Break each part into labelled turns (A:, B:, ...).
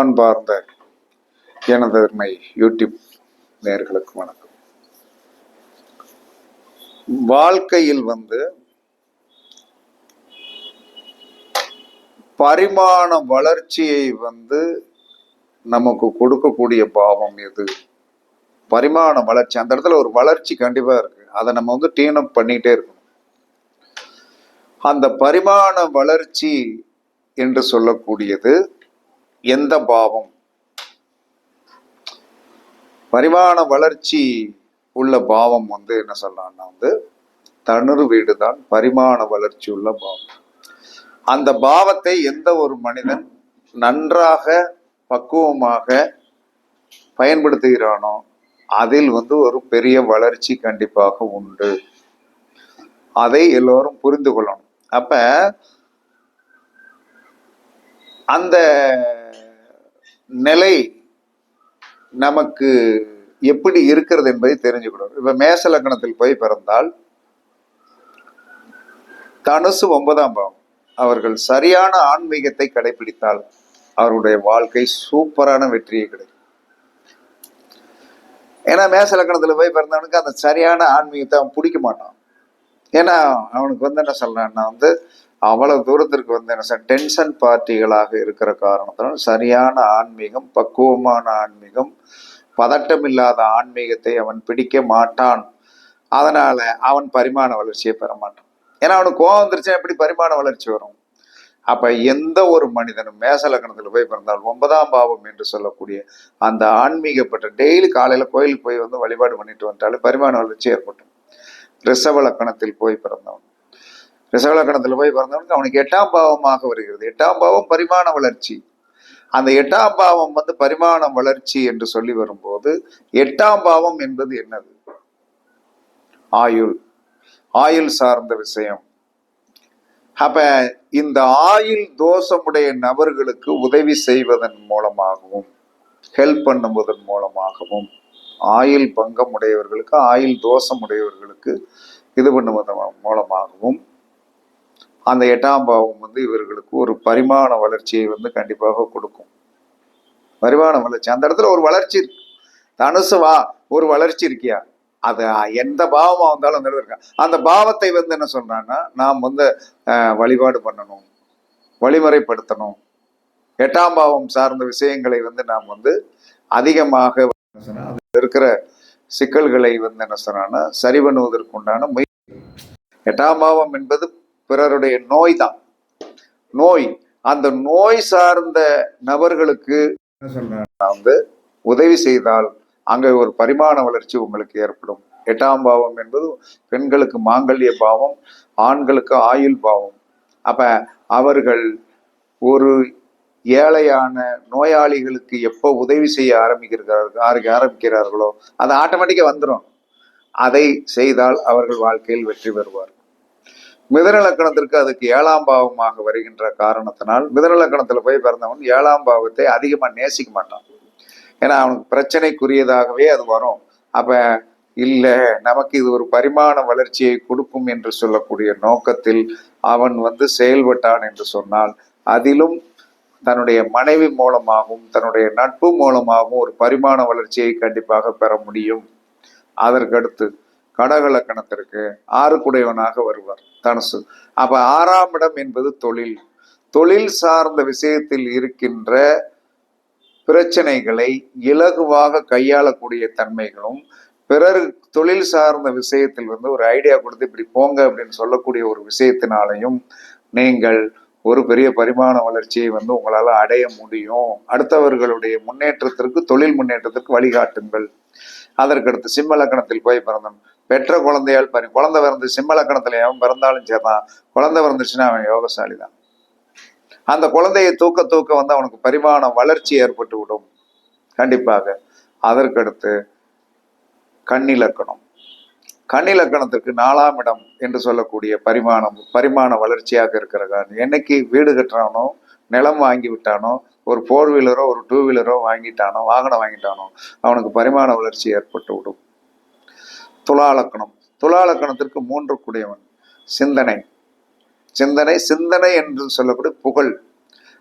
A: அன்பார்ந்த எனதர்மை யூடியூப் நேர்களுக்கு வணக்கம். வாழ்க்கையில் வந்து பரிமாண வளர்ச்சியை வந்து நமக்கு கொடுக்கக்கூடிய பாவம் எது? பரிமாண வளர்ச்சி அந்த இடத்துல ஒரு வளர்ச்சி கண்டிப்பா இருக்கு. அதை நம்ம வந்து டீன் அப் பண்ணிக்கிட்டே இருக்கணும். அந்த பரிமாண வளர்ச்சி என்று சொல்லக்கூடியது எந்த பாவம்? பரிமாண வளர்ச்சி உள்ள பாவம் வந்து என்ன சொல்லலாம்னா வந்து தனுறு வீடு தான் பரிமாண வளர்ச்சி உள்ள பாவம். அந்த பாவத்தை எந்த ஒரு மனிதன் நன்றாக பக்குவமாக பயன்படுத்துகிறானோ அதில் வந்து ஒரு பெரிய வளர்ச்சி கண்டிப்பாக உண்டு. அதை எல்லோரும் புரிந்து கொள்ளணும். அப்ப அந்த நிலை நமக்கு எப்படி இருக்கிறது என்பதை தெரிஞ்சுக்கணும். இப்ப மேச லக்கணத்தில் போய் பிறந்தால் தனுசு ஒன்பதாம் பாவம். அவர்கள் சரியான ஆன்மீகத்தை கடைபிடித்தால் அவருடைய வாழ்க்கை சூப்பரான வெற்றியை கிடைக்கும். ஏன்னா மேச லக்கணத்தில் போய் பிறந்தவனுக்கு அந்த சரியான ஆன்மீகத்தை அவன் பிடிக்க மாட்டான். ஏன்னா அவனுக்கு வந்து என்ன சொல்றான்னா வந்து அவ்வளவு தூரத்திற்கு வந்து என்ன சார் டென்ஷன் பார்ட்டிகளாக இருக்கிற காரணத்தினால் சரியான ஆன்மீகம் பக்குவமான ஆன்மீகம் பதட்டம் இல்லாத ஆன்மீகத்தை அவன் பிடிக்க மாட்டான். அதனால அவன் பரிமாண வளர்ச்சியை பெற மாட்டான். ஏன்னா அவனுக்கு கோவம் வந்துருச்சா எப்படி பரிமாண வளர்ச்சி வரும்? அப்ப எந்த ஒரு மனிதனும் மேச போய் பிறந்தால் ஒன்பதாம் பாவம் என்று சொல்லக்கூடிய அந்த ஆன்மீகப்பட்ட டெய்லி காலையில கோயிலுக்கு போய் வந்து வழிபாடு பண்ணிட்டு வந்துட்டாலே பரிமாண வளர்ச்சி ஏற்பட்டும். ரிஷப லக்கணத்தில் போய் பிறந்தவன். ரிசவலக்கணத்தில் போய் பிறந்தவனுக்கு அவனுக்கு எட்டாம் பாவமாக வருகிறது. எட்டாம் பாவம் பரிமாண வளர்ச்சி. அந்த எட்டாம் பாவம் வந்து பரிமாணம் வளர்ச்சி என்று சொல்லி வரும்போது எட்டாம் பாவம் என்பது என்னது? ஆயுள். ஆயுள் சார்ந்த விஷயம். அப்ப இந்த ஆயுள் தோஷமுடைய நபர்களுக்கு உதவி செய்வதன் மூலமாகவும் ஹெல்ப் பண்ணுவதன் மூலமாகவும் ஆயுள் பங்கம் உடையவர்களுக்கு ஆயுள் தோஷம் உடையவர்களுக்கு இது பண்ணுவதன் மூலமாகவும் அந்த எட்டாம் பாவம் வந்து இவர்களுக்கு ஒரு பரிமாண வளர்ச்சியை வந்து கண்டிப்பாக கொடுக்கும். பரிமாண வளர்ச்சி. அந்த இடத்துல ஒரு வளர்ச்சி இருக்கு. தனுசு வா ஒரு வளர்ச்சி இருக்கியா? அது எந்த பாவமாக வந்தாலும் அந்த இடத்துல இருக்கா. அந்த பாவத்தை வந்து என்ன சொல்றான்னா நாம் வந்து வழிபாடு பண்ணணும். வழிமுறைப்படுத்தணும். எட்டாம் பாவம் சார்ந்த விஷயங்களை வந்து நாம் வந்து அதிகமாக இருக்கிற சிக்கல்களை வந்து என்ன சொன்னா சரி பண்ணுவதற்கு உண்டான முயற்சி. எட்டாம் பாவம் என்பது பிறருடைய நோய் தான் நோய் அந்த நோய் சார்ந்த நபர்களுக்கு வந்து உதவி செய்தால் அங்கே ஒரு பரிமாண வளர்ச்சி உங்களுக்கு ஏற்படும். எட்டாம் பாவம் என்பது பெண்களுக்கு மாங்கல்ய பாவம் ஆண்களுக்கு ஆயுள் பாவம். அப்ப அவர்கள் ஒரு ஏழையான நோயாளிகளுக்கு எப்போ உதவி செய்ய ஆரம்பிக்கிறார்கள் ஆரம்பி ஆரம்பிக்கிறார்களோ அது ஆட்டோமேட்டிக்கா வந்துடும் அதை செய்தால் அவர்கள் வாழ்க்கையில் வெற்றி பெறுவார் மிதனலக்கணத்திற்கு அதுக்கு ஏழாம் பாவமாக வருகின்ற காரணத்தினால் மிதன போய் பிறந்தவன் ஏழாம் பாவத்தை அதிகமாக நேசிக்க மாட்டான். ஏன்னா அவனுக்கு பிரச்சனைக்குரியதாகவே அது வரும். அப்ப இல்லை நமக்கு இது ஒரு பரிமாண வளர்ச்சியை கொடுக்கும் என்று சொல்லக்கூடிய நோக்கத்தில் அவன் வந்து செயல்பட்டான் என்று சொன்னால் அதிலும் தன்னுடைய மனைவி மூலமாகவும் தன்னுடைய நட்பு மூலமாகவும் ஒரு பரிமாண வளர்ச்சியை கண்டிப்பாக பெற முடியும். அதற்கடுத்து கடகலக்கணத்திற்கு ஆறு ஆறுக்குடையவனாக வருவார் தனுசு. அப்ப ஆறாம் இடம் என்பது தொழில். தொழில் சார்ந்த விஷயத்தில் இருக்கின்ற பிரச்சனைகளை இலகுவாக கையாளக்கூடிய தன்மைகளும் பிறர் தொழில் சார்ந்த விஷயத்தில் வந்து ஒரு ஐடியா கொடுத்து இப்படி போங்க அப்படின்னு சொல்லக்கூடிய ஒரு விஷயத்தினாலையும் நீங்கள் ஒரு பெரிய பரிமாண வளர்ச்சியை வந்து உங்களால அடைய முடியும். அடுத்தவர்களுடைய முன்னேற்றத்திற்கு தொழில் முன்னேற்றத்திற்கு வழிகாட்டுங்கள். அதற்கடுத்து சிம்ம லக்கணத்தில் போய் பிறந்தவன் பெற்ற குழந்தையால் பரி குழந்தை பிறந்து சிம்மலக்கணத்துல எவன் பிறந்தாலும் சரிதான். குழந்தை பிறந்துச்சுன்னா அவன் யோகசாலி தான் அந்த குழந்தையை தூக்க தூக்க வந்து அவனுக்கு பரிமாணம் வளர்ச்சி ஏற்பட்டு விடும். கண்டிப்பாக. அதற்கடுத்து கண்ணிலக்கணம் கண்ணிலக்கணத்திற்கு நாலாம் இடம் என்று சொல்லக்கூடிய பரிமாணம் பரிமாண வளர்ச்சியாக இருக்கிற காரணம் என்னைக்கு வீடு கட்டுறானோ நிலம் வாங்கி விட்டானோ ஒரு ஃபோர் வீலரோ ஒரு டூ வீலரோ வாங்கிட்டானோ வாகனம் வாங்கிட்டானோ அவனுக்கு பரிமாண வளர்ச்சி ஏற்பட்டு விடும். துலாலக்கணம். துலாலக்கணத்திற்கு மூன்று கூடியவன். சிந்தனை. சிந்தனை சிந்தனை என்று சொல்லக்கூடிய புகழ்.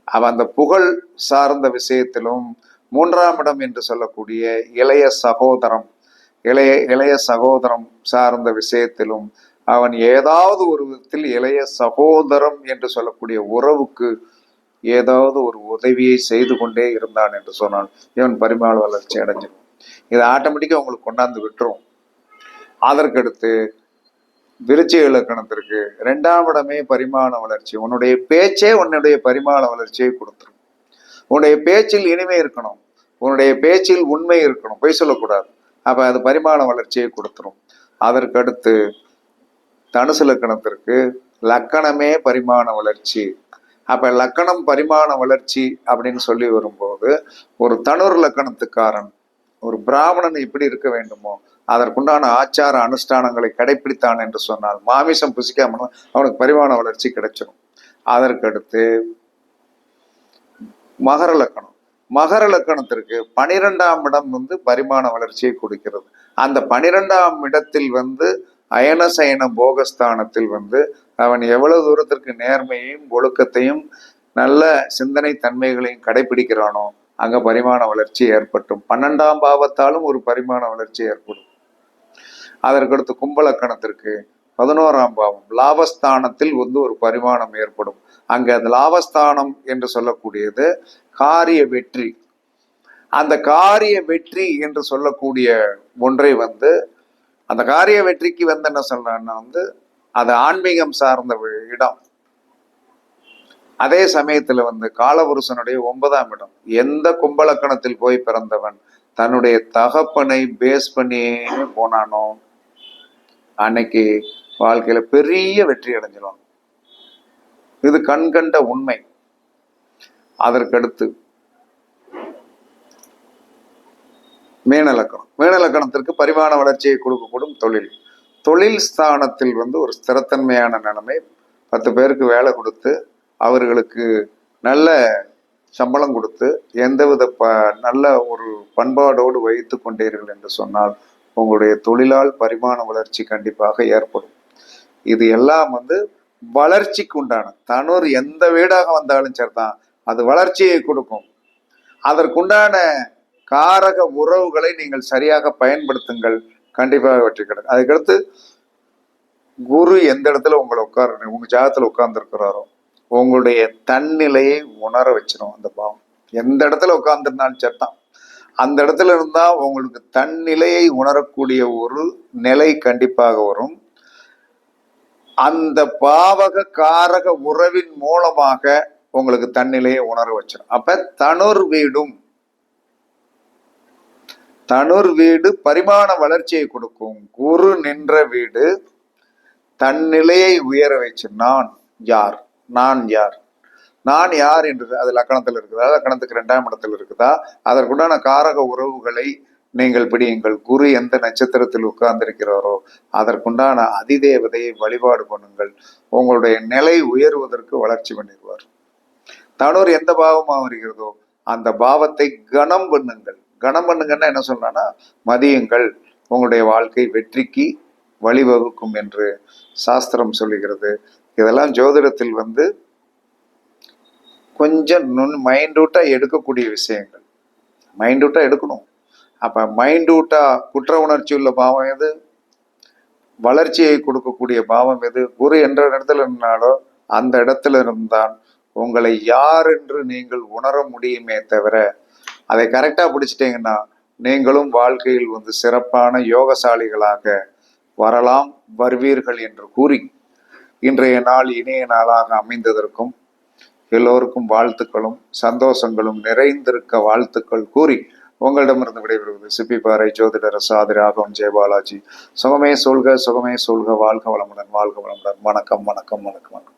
A: அவ அந்த புகழ் சார்ந்த விஷயத்திலும் மூன்றாம் இடம் என்று சொல்லக்கூடிய இளைய சகோதரம். இளைய இளைய சகோதரம் சார்ந்த விஷயத்திலும் அவன் ஏதாவது ஒரு விதத்தில் இளைய சகோதரம் என்று சொல்லக்கூடிய உறவுக்கு ஏதாவது ஒரு உதவியை செய்து கொண்டே இருந்தான் என்று சொன்னான். இவன் பரிமாண வளர்ச்சி அடைஞ்சிடும் இது ஆட்டோமேட்டிக்காக உங்களுக்கு கொண்டாந்து விட்டுரும். அதற்கடுத்து விருச்சிக இலக்கணத்திற்கு ரெண்டாம் இடமே பரிமாண வளர்ச்சி. உன்னுடைய பேச்சே உன்னுடைய பரிமாண வளர்ச்சியை கொடுத்துரும். உன்னுடைய பேச்சில் இனிமை இருக்கணும். உன்னுடைய பேச்சில் உண்மை இருக்கணும். பொய் சொல்லக்கூடாது. அப்ப அது பரிமாண வளர்ச்சியை கொடுத்துரும். அதற்கடுத்து தனுசு லக்கணத்திற்கு லக்கணமே பரிமாண வளர்ச்சி. அப்ப லக்கணம் பரிமாண வளர்ச்சி அப்படின்னு சொல்லி வரும்போது ஒரு தனுர் லக்கணத்துக்காரன் ஒரு பிராமணன் இப்படி இருக்க வேண்டுமோ அதற்குண்டான ஆச்சார அனுஷ்டானங்களை கடைபிடித்தான் என்று சொன்னால் மாமிசம் புசிக்காமல் அவனுக்கு பரிமாண வளர்ச்சி கிடைச்சிடும் அதற்கடுத்து மகர லக்கணம். மகர லக்கணத்திற்கு பனிரெண்டாம் இடம் வந்து பரிமாண வளர்ச்சியை கொடுக்கிறது. அந்த பனிரெண்டாம் இடத்தில் வந்து அயனசயன போகஸ்தானத்தில் வந்து அவன் எவ்வளவு தூரத்திற்கு நேர்மையையும் ஒழுக்கத்தையும் நல்ல சிந்தனை தன்மைகளையும் கடைபிடிக்கிறானோ அங்க பரிமாண வளர்ச்சி ஏற்பட்டும். பன்னெண்டாம் பாவத்தாலும் ஒரு பரிமாண வளர்ச்சி ஏற்படும். அதற்கடுத்து கும்பலக்கணத்திற்கு பதினோராம் பாவம். லாபஸ்தானத்தில் வந்து ஒரு பரிமாணம் ஏற்படும். அங்கே அந்த லாபஸ்தானம் என்று சொல்லக்கூடியது காரிய வெற்றி. அந்த காரிய வெற்றி என்று சொல்லக்கூடிய ஒன்றை வந்து அந்த காரிய வெற்றிக்கு வந்து என்ன சொல்றேன்னா வந்து அது ஆன்மீகம் சார்ந்த இடம். அதே சமயத்துல வந்து காலபுருஷனுடைய ஒன்பதாம் இடம். எந்த கும்பலக்கணத்தில் போய் பிறந்தவன்? தன்னுடைய தகப்பனை பேஸ் பண்ணியே போனானோ? அன்னைக்கு வாழ்க்கையில பெரிய வெற்றி அடைஞ்சிடும் இது கண்கண்ட உண்மை. அதற்கடுத்து மேனலக்கணம் மேனலக்கணத்திற்கு பரிமாண வளர்ச்சியை கொடுக்கக்கூடும் தொழில். தொழில் ஸ்தானத்தில் வந்து ஒரு ஸ்திரத்தன்மையான நிலைமை பத்து பேருக்கு வேலை கொடுத்து அவர்களுக்கு நல்ல சம்பளம் கொடுத்து எந்தவித ப நல்ல ஒரு பண்பாடோடு வைத்து கொண்டீர்கள் என்று சொன்னால் உங்களுடைய தொழிலால் பரிமாண வளர்ச்சி கண்டிப்பாக ஏற்படும். இது எல்லாம் வந்து வளர்ச்சிக்கு உண்டான தனூர் எந்த வீடாக வந்தாலும் சரிதான் அது வளர்ச்சியை கொடுக்கும். அதற்குண்டான காரக உறவுகளை நீங்கள் சரியாக பயன்படுத்துங்கள் கண்டிப்பாக வெற்றி கிடைக்கும். அதுக்கடுத்து குரு எந்த இடத்துல உங்களை உட்கார உங்க ஜாதத்துல உட்கார்ந்துருக்கிறாரோ உங்களுடைய தன்னிலையை உணர வச்சிடும் அந்த பாவம். எந்த இடத்துல உட்கார்ந்துருந்தாலும் சரிதான். அந்த இடத்துல இருந்தால் உங்களுக்கு தன்னிலையை உணரக்கூடிய ஒரு நிலை கண்டிப்பாக வரும். அந்த பாவக காரக உறவின் மூலமாக உங்களுக்கு தன்னிலையை உணர வச்சிடும் அப்ப தனுர் வீடும். தனுர் வீடு பரிமாண வளர்ச்சியை கொடுக்கும். குரு நின்ற வீடு தன்னிலையை உயர வைச்சு நான் யார்? நான் யார்? நான் யார் என்று அது லக்கணத்தில் இருக்குதா? லக்கணத்துக்கு ரெண்டாம் இடத்தில் இருக்குதா? அதற்குண்டான காரக உறவுகளை நீங்கள் பிடியுங்கள். குரு எந்த நட்சத்திரத்தில் உட்கார்ந்திருக்கிறாரோ அதற்குண்டான அதிதேவதையை வழிபாடு பண்ணுங்கள். உங்களுடைய நிலை உயர்வதற்கு வளர்ச்சி பண்ணிடுவார். தனுர் எந்த பாவமாக வருகிறதோ அந்த பாவத்தை கணம் பண்ணுங்கள். கணம் பண்ணுங்கன்னா என்ன சொல்றான்னா மதியுங்கள். உங்களுடைய வாழ்க்கை வெற்றிக்கு வழிவகுக்கும் என்று சாஸ்திரம் சொல்லுகிறது. இதெல்லாம் ஜோதிடத்தில் வந்து கொஞ்சம் நுண் மைண்டூட்டா எடுக்கக்கூடிய விஷயங்கள். மைண்டூட்டா எடுக்கணும். அப்ப மைண்டூட்டா குற்ற உணர்ச்சி உள்ள பாவம் எது? வளர்ச்சியை கொடுக்கக்கூடிய பாவம் எது? குரு என்ற இடத்துல இருந்தாலோ அந்த இடத்துல இருந்தான் உங்களை யார் என்று நீங்கள் உணர முடியுமே தவிர அதை கரெக்டா பிடிச்சிட்டீங்கன்னா நீங்களும் வாழ்க்கையில் வந்து சிறப்பான யோகசாலிகளாக வரலாம் வருவீர்கள் என்று கூறி இன்றைய நாள் இனிய நாளாக அமைந்ததற்கும் எல்லோருக்கும் வாழ்த்துக்களும் சந்தோஷங்களும் நிறைந்திருக்க வாழ்த்துக்கள் கூறி உங்களிடமிருந்து விடைபெறுவது சிப்பிப்பாறை ஜோதிடர் சாதி ராகவன் ஜெயபாலாஜி சுகமே சொல்க சுகமே சொல்க வாழ்க வளமுடன் வாழ்க வளமுடன். வணக்கம் வணக்கம் வணக்கம் வணக்கம்.